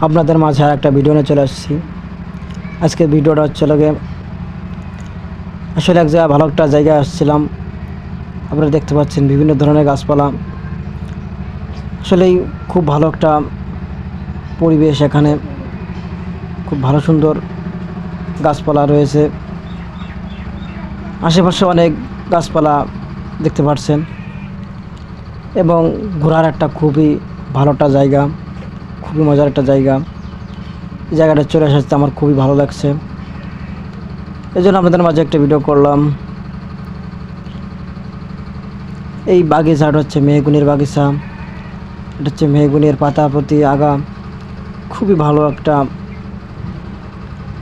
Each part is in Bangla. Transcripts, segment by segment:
আপনাদের মাঝে আর একটা ভিডিও নিয়ে চলে আসছি। আজকে ভিডিওটা হচ্ছে লগে আসলে এক জায়গায় ভালো একটা জায়গায় আসছিলাম। আপনারা দেখতে পাচ্ছেন বিভিন্ন ধরনের গাছপালা। আসলেই খুব ভালো একটা পরিবেশ এখানে। খুব ভালো সুন্দর গাছপালা রয়েছে। আশেপাশে অনেক গাছপালা দেখতে পাচ্ছেন। এবং ঘোরার একটা খুবই ভালো একটা জায়গা। খুবই মজার একটা জায়গা। এই জায়গাটা চলে আসাতে আমার খুবই ভালো লাগছে। এই জন্য আপনাদের মাঝে একটা ভিডিও করলাম। এই বাগিচাটা হচ্ছে মেহগুনির বাগিচা। এটা হচ্ছে মেহগুনির পাতাপতি আগা। খুবই ভালো একটা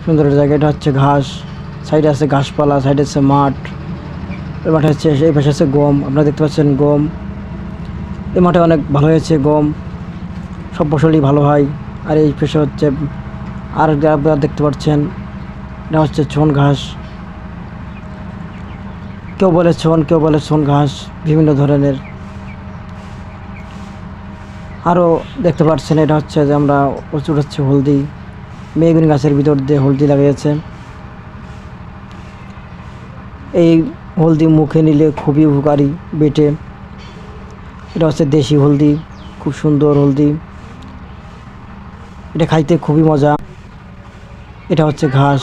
সুন্দর জায়গা। এটা হচ্ছে ঘাস, সাইডে আছে ঘাসপালা সাইডে আছে মাঠ। এই মাঠে হচ্ছে, এই পাশে আছে গম। আপনারা দেখতে পাচ্ছেন গম। এই মাঠে অনেক ভালো হয়েছে গম। সব ফসলই ভালো হয়। আর এই পেশে হচ্ছে, আর আপনারা দেখতে পাচ্ছেন, এটা হচ্ছে ছন ঘাস। কেউ বলে ছন, কেউ বলে ছন ঘাস, বিভিন্ন ধরনের। আরও দেখতে পাচ্ছেন, এটা হচ্ছে যে আমরা প্রচুর হচ্ছে হলদি, মেগুনি গাছের ভিতর দিয়ে হলদি লাগিয়েছে। এই হলদি মুখে নিলে খুবই উপকারী বেটে। এটা হচ্ছে দেশি হলদি, খুব সুন্দর হলদি। এটা খাইতে খুবই মজা। এটা হচ্ছে ঘাস।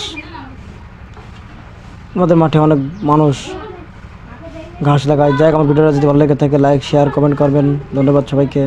আমাদের মাঠে অনেক মানুষ ঘাস লাগায়। যাই আমার ভিডিওটা যদি ভালো লেগে থাকে লাইক শেয়ার কমেন্ট করবেন। ধন্যবাদ সবাইকে।